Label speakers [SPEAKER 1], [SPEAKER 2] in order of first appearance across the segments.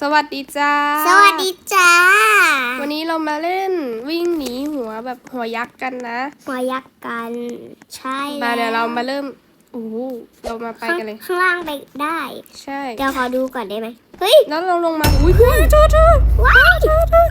[SPEAKER 1] สวัสดีจ้า
[SPEAKER 2] สวัสดีจ้า
[SPEAKER 1] วันนี้เรามาเล่นวิ่งหนีหัวแบบหัวยักษ์กันนะ
[SPEAKER 2] หัวยักษ์กันใช่
[SPEAKER 1] มาเดี๋ยวเรา
[SPEAKER 2] แล้ว
[SPEAKER 1] มาเริ่มโอ้โหเรามาไปกันเลย
[SPEAKER 2] ข้างล่างไปได้
[SPEAKER 1] ใช่
[SPEAKER 2] เดี๋ยวขอดูก่อนได้ไหมเฮ้ย
[SPEAKER 1] แล้วเราลงมาอุ้ยเฮ้ยเธอเธอ
[SPEAKER 2] ว้าย
[SPEAKER 1] เธอเธอ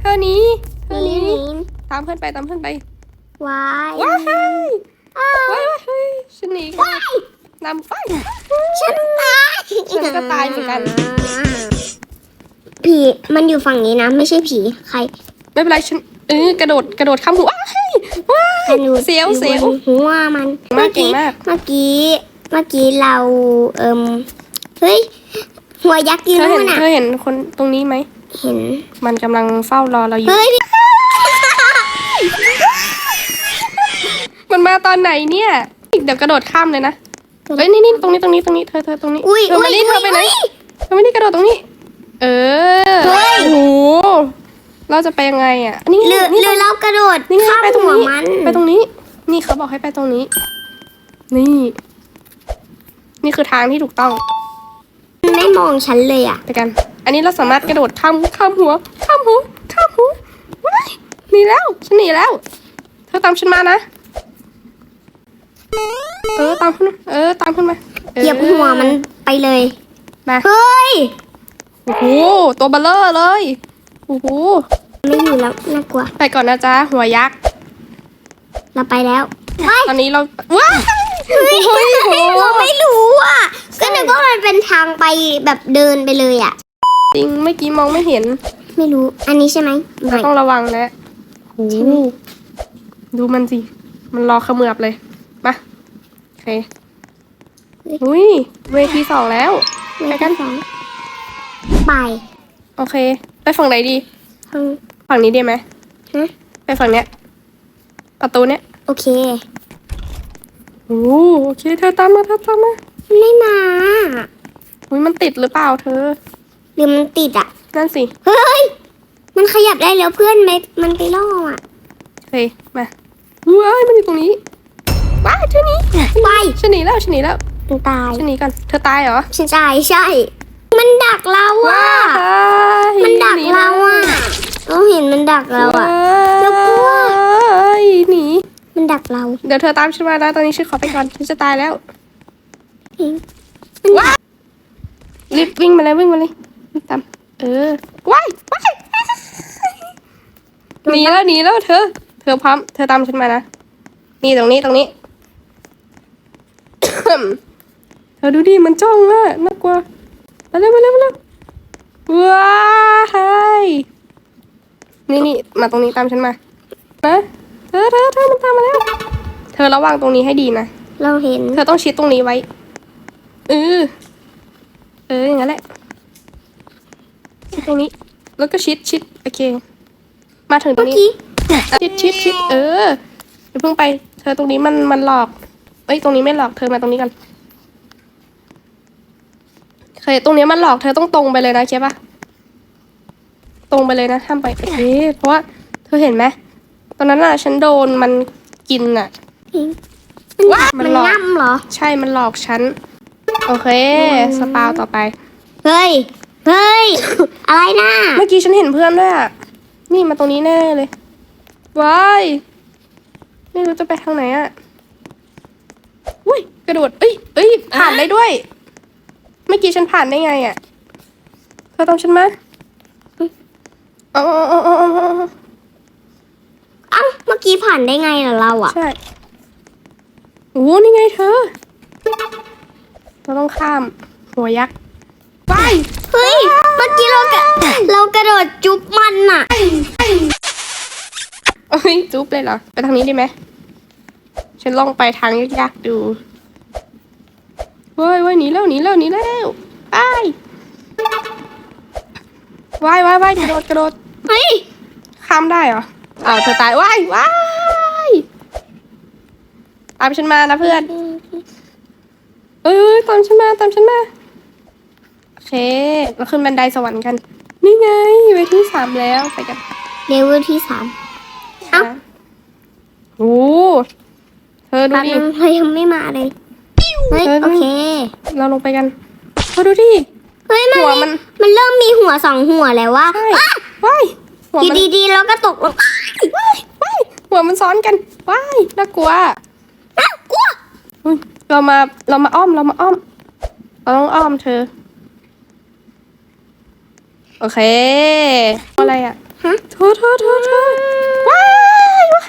[SPEAKER 1] เธอหนี้เธอห
[SPEAKER 2] นี่
[SPEAKER 1] นี้
[SPEAKER 2] นี่
[SPEAKER 1] ตามเพื่อนไปตามเพื่อนไป
[SPEAKER 2] ว้าย
[SPEAKER 1] ว้าย
[SPEAKER 2] อ้าว
[SPEAKER 1] ว้ายว้ายเฮ้ยฉันหนีกัน
[SPEAKER 2] ว้าย
[SPEAKER 1] นำไป
[SPEAKER 2] ฉันตาย
[SPEAKER 1] ฉันก็ตายเหมือนกัน
[SPEAKER 2] ผีมันอยู่ฝั่งนี้นะ ไม่ใช่ผีใคร
[SPEAKER 1] ไม่เป็นไรฉันเออกระโดดกระโดดข้ามหัวว้ายว้าย
[SPEAKER 2] ธนู
[SPEAKER 1] เสียว
[SPEAKER 2] อ
[SPEAKER 1] เสียว
[SPEAKER 2] บนหัวมัน
[SPEAKER 1] มากเก่งมาก
[SPEAKER 2] เมื่อกี้เมื่อกี้เราเอิมเฮ้ยหัวยักษ์อยืน
[SPEAKER 1] เธอ
[SPEAKER 2] นู่
[SPEAKER 1] เห็น
[SPEAKER 2] นน่ะ
[SPEAKER 1] เธอเห็นคนตรงนี้ไหม
[SPEAKER 2] เห็น
[SPEAKER 1] มันกำลังเฝ้ารอเราอยู่
[SPEAKER 2] เฮ้ย
[SPEAKER 1] มันมาตอนไหนเนี่ยเดี๋ยวกระโดดข้ามเลยนะเฮ้ยนี่นี่ตรงนี้ตรงนี้ตรงนี้เธอเธอตรงนี้
[SPEAKER 2] อุ้ย
[SPEAKER 1] เธอ
[SPEAKER 2] อุ้
[SPEAKER 1] มายนี่เธ
[SPEAKER 2] อุ้
[SPEAKER 1] อยไปไหน
[SPEAKER 2] อุ้ย
[SPEAKER 1] เธอไม่ได้กระโดดตรงนี้ เออ
[SPEAKER 2] เฮ้ย
[SPEAKER 1] โอ้โหเราจะไปยังไงอะ นี่ไง
[SPEAKER 2] หรือ
[SPEAKER 1] นี่
[SPEAKER 2] หรือเรากระโดด
[SPEAKER 1] นี่ไง
[SPEAKER 2] ข้าม
[SPEAKER 1] ไปตรง
[SPEAKER 2] หัว
[SPEAKER 1] นี้
[SPEAKER 2] มัน
[SPEAKER 1] ไปตรงนี้ นี่เขาบอกให้ไปตรงนี้ นี่ นี่คือทางที่ถูกต้อง
[SPEAKER 2] มันไม่มองฉันเลยอะ
[SPEAKER 1] ไปกัน อันนี้เราสามารถกระโดดข้ามข้ามหัว ข้ามหัวข้ามหัวว้ายหนีแล้วฉันหนีแล้ว เธอตามฉันมานะ เออตามขึ้นมาเออตามขึ้นมาออ
[SPEAKER 2] เหยียบหัวมันไปเลย
[SPEAKER 1] มา
[SPEAKER 2] เฮ้ย
[SPEAKER 1] โอ้โหตัวเบลเลอร์เลยโอ้โห
[SPEAKER 2] ไม่อยู่แล้วน่ากลัว
[SPEAKER 1] ไปก่อนนะจ๊ะหัวยักษ์
[SPEAKER 2] เราไปแล้วไป
[SPEAKER 1] ตอนนี้เราว้าย
[SPEAKER 2] เฮ้ย
[SPEAKER 1] เฮ้ยโห
[SPEAKER 2] เราไม่รู้อะ ก็นึกว่ามันเป็นทางไปแบบเดินไปเลยอะ
[SPEAKER 1] จริงเมื่อกี้มองไม่เห็น
[SPEAKER 2] ไม่รู้อันนี้ใช่ไหม
[SPEAKER 1] เรา
[SPEAKER 2] ไม่
[SPEAKER 1] ต้องระวังนะโอ้โหดูมันสิ มันรอเขมือบเลยมาโอเคอุ้ยเวทีสองแล้ว
[SPEAKER 2] ไปกันสอง ไป
[SPEAKER 1] โอเค ไปฝั่งไหนดี
[SPEAKER 2] ทาง
[SPEAKER 1] ฝั่งนี้ดีไหม
[SPEAKER 2] ฮะ
[SPEAKER 1] ไปฝั่งเนี้ย ประตูเนี้ย
[SPEAKER 2] โอเค
[SPEAKER 1] โอ้โอเค เธอตามมาเธอตามมา
[SPEAKER 2] ไม่มา
[SPEAKER 1] อุ้ยมันติดหรือเปล่าเธอ
[SPEAKER 2] หรือมันติดอะ
[SPEAKER 1] นั่นสิ
[SPEAKER 2] เฮ้ย มันขยับได้แล้วเพื่อนไม่มันไปล่ออะ
[SPEAKER 1] เฮ้ย มาว้ายมันอยู่ตรงนี้ว้ายเธอหนี้
[SPEAKER 2] ไป
[SPEAKER 1] ฉันหนีแล้วฉันหนีแล้ว
[SPEAKER 2] มันตาย
[SPEAKER 1] ฉันหนีก่อน เธอตายเหรอ
[SPEAKER 2] ฉันใช่ใช่ มันดักเราอะ
[SPEAKER 1] ย
[SPEAKER 2] มันดัก
[SPEAKER 1] ห
[SPEAKER 2] เราอะเราเห็นมันดักเราอะเรากลัว
[SPEAKER 1] ว้ายหนี
[SPEAKER 2] มันดักเรา
[SPEAKER 1] เดี๋ยวเธอตามฉันมานะตอนนี้ฉันขอไปก่อนฉันจะตายแล้ว
[SPEAKER 2] เอง
[SPEAKER 1] ว้ายรีบวิ่งมาเลยวิ่งมาเลยรีบตามเออว้ายว้ายหนีแล้วหนีแล้วเธอ เธอพร้อม เธอตามฉันมานะนี่ตรงนี้ตรงนี้เธอดูดิมันจ้องอะน่ากลัว มาเร็วมาเร็วมาเร็วว้ายนี่นี่มาตรงนี้ตามฉันมานะเธอเธอเธอมันตามมาแล้ว เธอระวังตรงนี้ให้ดีนะ
[SPEAKER 2] เราเห็น
[SPEAKER 1] เธอต้องชิดตรงนี้ไว้ เออ เอออย่างนั้นแหละตรงนี้ แล้วก็ชิดชิดโอเค มาถึงตร
[SPEAKER 2] เมื่
[SPEAKER 1] ง
[SPEAKER 2] อ
[SPEAKER 1] นี้
[SPEAKER 2] กี้
[SPEAKER 1] ชิดชิดชิดเอออย่าเพิ่งไป เธอตรงนี้มันมันหลอก เอ้ยตรงนี้ไม่หลอก เธอมาตรงนี้กันเค ยตรงนี้มันหลอกเธอต้องตรงไปเลยนะเข้าปะตรงไปเลยนะห้ามไปโอเคเพราะว่าเธอเห็นไหมตอนนั้นอะ ฉันโดนมันกินอะว้ามั
[SPEAKER 2] มันน
[SPEAKER 1] หลอก
[SPEAKER 2] ง่ำเหรอ
[SPEAKER 1] ใช่มันหลอกฉันโอเค สปาวต่อไป
[SPEAKER 2] เฮ้ย เฮ้ย อะไรนะ
[SPEAKER 1] เมื่อกี้ฉันเห็นเพื่อนด้วยอะ นี่มาตรงนี้แน่เลย ว้าย ไม่รู้จะไปทางไหนอะ อุ้ย กระโดด เอ้ยเอ้ยผ่านได้ด้วย เมื่อกี้ฉันผ่านได้ไงอะเธอตามฉันมาเอ๋ออ๋ออ๋ออ๋ออ๋อ
[SPEAKER 2] เอ้าเมื่อกี้ผ่านได้ไงล่ะเราอะ
[SPEAKER 1] ใช่โอ้นี่ไงเธอ เราต้องข้าม หัวยักษ์ ไป
[SPEAKER 2] เฮ้ย เมื่อกี้เรากระเรากระโดดจุ๊บมันอะ
[SPEAKER 1] เอ้ยจุ๊บเลยเหรอ ไปทางนี้ดีไหม ฉันลองไปทางยากๆดูเว้ยเว้ยหนีแล้วหนีแล้วหนีแล้วไปว่ายว่ายว่ายกระโดดกระโดด
[SPEAKER 2] เฮ้ย
[SPEAKER 1] ข้ามได้เหรออ้าวเธอตายว่ายว่ายตามฉันมานะเพื่อน เอ้ยตามฉันมาตามฉันมาโอเคเราขึ้นบันไดสวรรค์กัน นี่ไงเวทีสามแล้วไปกัน
[SPEAKER 2] เลเวลที่สามเอ้า
[SPEAKER 1] โอ้เธอดู
[SPEAKER 2] แป๊บ
[SPEAKER 1] ดิ
[SPEAKER 2] นึงเรายังไม่มาเลย เฮ้ย
[SPEAKER 1] เฮ้ย
[SPEAKER 2] โอเค
[SPEAKER 1] เราลงไปกันเธอดูดิ
[SPEAKER 2] เฮ้ยมัน
[SPEAKER 1] หัว
[SPEAKER 2] มี
[SPEAKER 1] มัน
[SPEAKER 2] มันเริ่มมีหัวสองหัวแล้วว่า
[SPEAKER 1] ใช่ว้ายหัว
[SPEAKER 2] อยู่
[SPEAKER 1] มัน
[SPEAKER 2] ดีๆแล้วก็ตกลง
[SPEAKER 1] ว้ายว้ายหัวมันซ้อนกันว้ายน่ากลัว
[SPEAKER 2] อ้าวกลัว
[SPEAKER 1] อุ๊ยเรามาเรามาอ้อมเรามาอ้อมเราต้องอ้อมเธอ โอเค อะไรอะ
[SPEAKER 2] ฮะ
[SPEAKER 1] เธอเธอเธอเธอว้ายว้า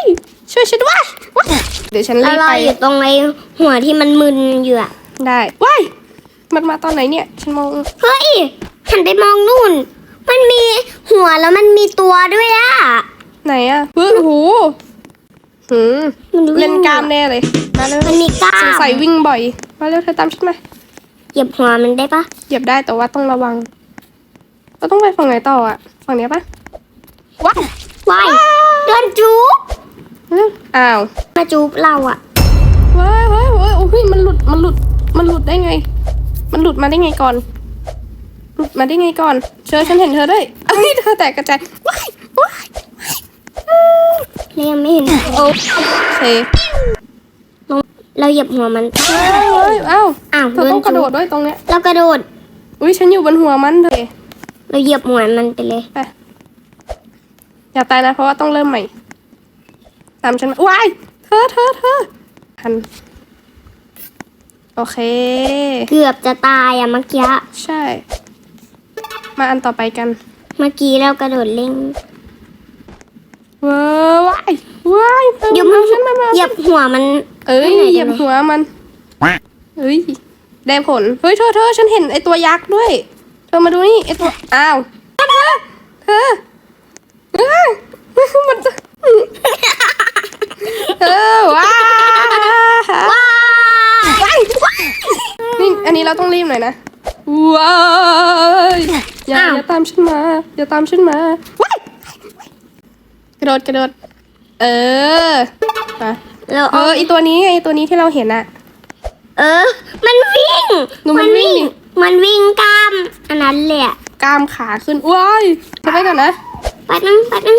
[SPEAKER 1] ยช่วยฉันด้วยว้ายเดี๋ยวฉัน
[SPEAKER 2] เรา
[SPEAKER 1] รีบ
[SPEAKER 2] รอ
[SPEAKER 1] ไป
[SPEAKER 2] อยู่ตรงไอ้หัวที่มันมึนอยู่อะ
[SPEAKER 1] ได้ว้ายมันมาตอนไหนเนี่ย ฉันมอง
[SPEAKER 2] เฮ้ยหันไปมองนู่น มันมีหัวแล้วมันมีตัวด้วยอะ
[SPEAKER 1] ไหนอะเฮ้ยโอ้โหหืม
[SPEAKER 2] มันวิ่ง
[SPEAKER 1] เล่นกล้ามแน่เลย มาเร็ว
[SPEAKER 2] มันมีกล้า
[SPEAKER 1] สง
[SPEAKER 2] ม
[SPEAKER 1] สัยวิ่งบ่อย มาเร็วเธอตามฉันมา
[SPEAKER 2] เหยียบหัวมันได้ปะ
[SPEAKER 1] เหยียบได้แต่ว่าต้องระวัง เราต้องไปฝั่งไหนต่ออะฝั่งเนี้ยปะว้าย
[SPEAKER 2] ว้ายเดินจูบ
[SPEAKER 1] อ้าว
[SPEAKER 2] มาจูบเราอะ
[SPEAKER 1] ว้ายว้ายว้ายโอ้ยมันหลุดมันหลุดมันหลุดได้ไง มันหลุดมาได้ไงก่อน หลุดมาได้ไงก่อน เชอฉันเห็นเธอด้วยเอ้ยเธอแตกกระจายว้ายว้าย
[SPEAKER 2] เรายังไม่เห็น
[SPEAKER 1] โอเค
[SPEAKER 2] เราเหยียบหัวมัน
[SPEAKER 1] ว้ายว้ายอ้าว
[SPEAKER 2] อ้าว
[SPEAKER 1] เธอต้องกระโดด
[SPEAKER 2] จูบ
[SPEAKER 1] ด้วยตรงเนี้ย
[SPEAKER 2] เรากระโดด
[SPEAKER 1] อุ้ยฉันอยู่บนหัวมันเธอ
[SPEAKER 2] เราเหยียบหัวมันไปเลย
[SPEAKER 1] ไปอย่าตายนะเพราะว่าต้องเริ่มใหม่ ตามฉันมาว้ายเธอเธอเธอทัน โอเค
[SPEAKER 2] เกือบจะตายอะเมื่อกี้
[SPEAKER 1] ใช่ มาอันต่อไปกัน
[SPEAKER 2] เมื่อกี้เรากระโดดเล่ง
[SPEAKER 1] ว้าวว้ายว้ายเธอ
[SPEAKER 2] เหยียบ
[SPEAKER 1] มาฉันมามา
[SPEAKER 2] เหยียบหัวมัน
[SPEAKER 1] เอ้ย
[SPEAKER 2] ไม่ไหน
[SPEAKER 1] เหยียบหัวมันเอ้ยได้ผล เฮ้ยเธอเธอฉันเห็นไอตัวยักษ์ด้วย เธอมาดูนี่ไอตัว อ้าว เธอ เธอเอ้ยมันจะเธอว้าว
[SPEAKER 2] ว้าย
[SPEAKER 1] นี่อันนี้เราต้องรีบหน่อยนะว้ายอย่าอย่าตามฉันมา อย่าตามฉันมาว้ายกระโดดกระโดด เออมา
[SPEAKER 2] เรา
[SPEAKER 1] เอ
[SPEAKER 2] เอา
[SPEAKER 1] อไอตัวนี้ไงตัวนี้ที่เราเห็นอะ
[SPEAKER 2] เออ มันวิ่ง
[SPEAKER 1] ดูมันวิ่ง
[SPEAKER 2] มันวิ่งกล้าม อันนั้นเลยอะ
[SPEAKER 1] กล้ามขาขึ้นว้ายจะไปก่อนนะ
[SPEAKER 2] แปัดนึงแปัดนึง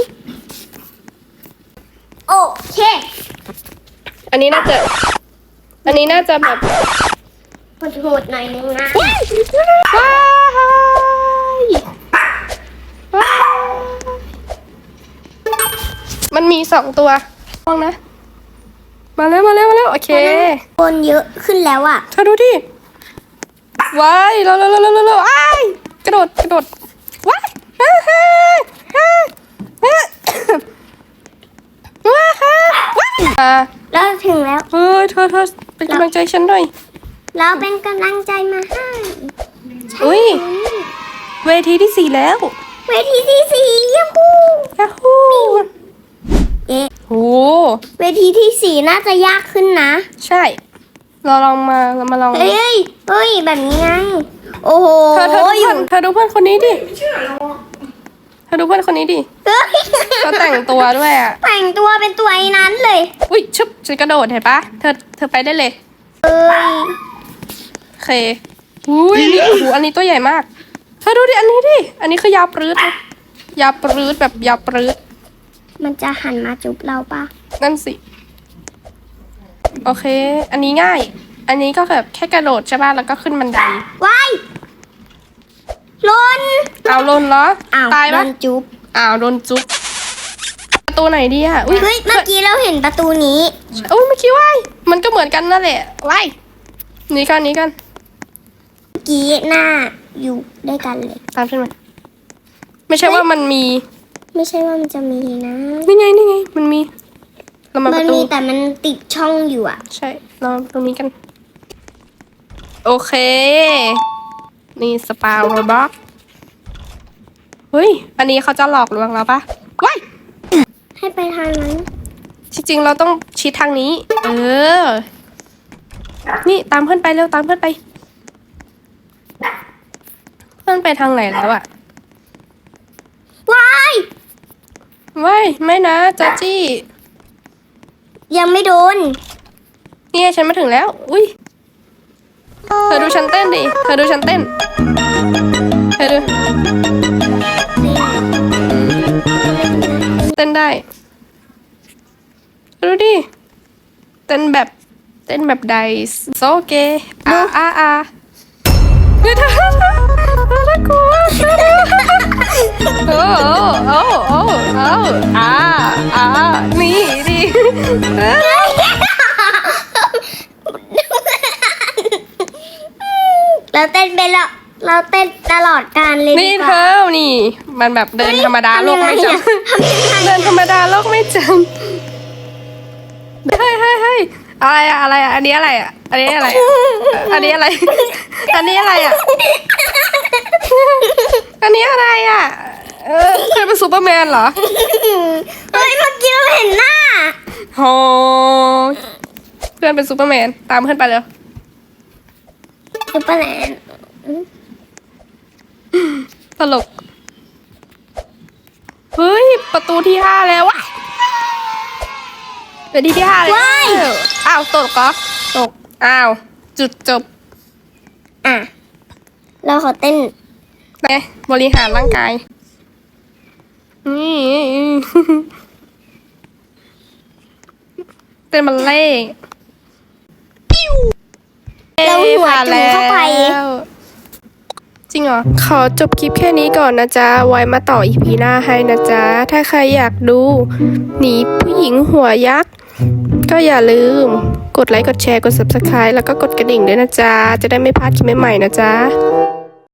[SPEAKER 2] โอเค
[SPEAKER 1] อันนี้น่าจะ อันนี้น่าจะแบบ
[SPEAKER 2] โหดๆหน่อยนึงนะ
[SPEAKER 1] ว้ายว้ายมันมีสองตัวมองนะ มาแล้วมาแล้วมาแล้วโอเค
[SPEAKER 2] คนเยอะขึ้นแล้วอะ
[SPEAKER 1] เธอดูดิว้ายเร็วเร็วเร็วเร็วเร็วเร็วอ้ายกระโดดกระโดดว้ายฮ่าฮ่าฮ่าฮ่าว้าฮ่าว้าอ่า
[SPEAKER 2] เราถึงแล้ว
[SPEAKER 1] เฮ้ยเธอเธอเป็นกำลังใจฉันหน่อย
[SPEAKER 2] เราเป็นกำลังใจมาให้
[SPEAKER 1] อุ้ยเวทีที่สี่แล้ว
[SPEAKER 2] เวทีที่สี่ยูฮู
[SPEAKER 1] ยาฮู
[SPEAKER 2] เอ๊ะ
[SPEAKER 1] โห
[SPEAKER 2] เวทีที่สี่น่าจะยากขึ้นนะ
[SPEAKER 1] ใช่ เราลองมาเรามาลอง
[SPEAKER 2] เฮ้ยเฮ้ยแบบนี้ไงโอ้โห
[SPEAKER 1] เธอเธอดู
[SPEAKER 2] อ
[SPEAKER 1] เพื่อนเธอดูเพื่อนคนนี้ดิเธอดูเพื่อนคนนี้ดิ
[SPEAKER 2] เฮ้ย
[SPEAKER 1] เขาแต่งตัวด้วยอะ
[SPEAKER 2] แต่งตัวเป็นตัวไอ้นั้นเลย
[SPEAKER 1] อุ้ยชุบฉันกระโดดเห็นปะเธอเธอไปได้เลย
[SPEAKER 2] เอ้ย
[SPEAKER 1] โอ เคอุ้ยนี่โอ้โหอันนี้ตัวใหญ่มากเธอดูดิ อันนี้ดิ อันนี้คือยาวปรื้ดเลยยาวปรื้ดแบบยาวปรื้ด
[SPEAKER 2] มันจะหันมาจุบเราปะ
[SPEAKER 1] นั่นสิ โอเค อันนี้ง่าย อันนี้ก็แบบแค่กระโดดใช่ป่ะ แล้วก็ขึ้นบันได
[SPEAKER 2] ว้ายลน
[SPEAKER 1] เอาลนเหรอ
[SPEAKER 2] อ้าว
[SPEAKER 1] ตาย
[SPEAKER 2] โด
[SPEAKER 1] ปะ
[SPEAKER 2] นจุบ
[SPEAKER 1] อ้าวโดนจุ๊บประตูไหนดีอะ อุ้ย
[SPEAKER 2] เฮ้ยเมื่อกี้เราเห็นประตูนี้
[SPEAKER 1] อุ้ยเมื่อกี้ว่ายมันก็เหมือนกันนั่นแหละว่ายหนี่กันหนี่กัน
[SPEAKER 2] เมื่อ กี้หน้าอยู่ด้วยกันเลย
[SPEAKER 1] ตามฉันมาไม่ใช่ว่ามันมี
[SPEAKER 2] ไม่ใช่ว่ามันจะมีนะ
[SPEAKER 1] นี่ไงนี่ไง มันมีเรามาป
[SPEAKER 2] มัน
[SPEAKER 1] ระตู
[SPEAKER 2] มีแต่มันติดช่องอยู่อะ
[SPEAKER 1] ใช่เรามาตรงนี้กัน โอเค นี่สปาโรบอทเฮ้ย อันนี้เขาจะหลอกลวงเราปะว้าย
[SPEAKER 2] ให้ไปทางนั้น
[SPEAKER 1] จริงๆ เราต้องชิดทางนี้ เออ นี่ตามเพื่อนไปเร็วตามเพื่อนไป เพื่อนไปทางไหนแล้วอะ
[SPEAKER 2] ว้าย
[SPEAKER 1] ว้ายไม่นะจัจี้
[SPEAKER 2] ยังไม่โดน
[SPEAKER 1] นี่ไงฉันมาถึงแล้ว อุ้ยเธอดูฉันเต้นดิ เธอดูฉันเต้น เธอดู เต้นได้ดูดิ เต้นแบบ เต้นแบบไดส์โซเกอาอาอาเฮ้ยเธอา กลัวโอ้โอ้โอ้โอ้อ่าอ่านี่ดิเอ้ย
[SPEAKER 2] เราเต้นไปแล้วเราเต้นตลอดการเลย
[SPEAKER 1] นี่
[SPEAKER 2] ดีก
[SPEAKER 1] เธ
[SPEAKER 2] ว่
[SPEAKER 1] อนี่ มันแบบเดินธรรมดาโลกไม่จำเดินธรรมดาโลกไม่จำเฮ้ยเฮ้ยเฮ้ยอะไรอะอะไรอะอันนี้อะไรอะอันนี้อะไรอะอันนี้อะไร อันนี้อะไรอะ อันนี้อะไรอะเออเธอเป็นซูเปอร์แมนเหรอ
[SPEAKER 2] เฮ้ยเมื่อกี้เราเห็นหน้า
[SPEAKER 1] โหเพื่อนเป็นซูเปอร์แมน ตามเพื่อนไปเลย
[SPEAKER 2] ซุปเปอร์แมน
[SPEAKER 1] ตลก เฮ้ย ประตูที่ห้าแล้ววะเป็นที่ที่ห้าแล้วอ้าวตกเหรอตก อ้าว จุดจบ
[SPEAKER 2] อะ เราขอเต้น
[SPEAKER 1] ไปบริหารร่างกายนี่เต้นมันเล่
[SPEAKER 2] เราหัวจุ่มเข้าไป
[SPEAKER 1] แล้วจริงเหรอ ขอจบคลิปแค่นี้ก่อนนะจ๊ะ ไว้มาต่ออีพีหน้าให้นะจ๊ะ ถ้าใครอยากดู หนีผู้หญิงหัวยักษ์ ก็อย่าลืม กดไลค์ กดแชร์ กด subscribe แล้วก็กดกระดิ่งด้วยนะจ๊ะ จะได้ไม่พลาดคลิปใหม่ๆนะจ๊ะ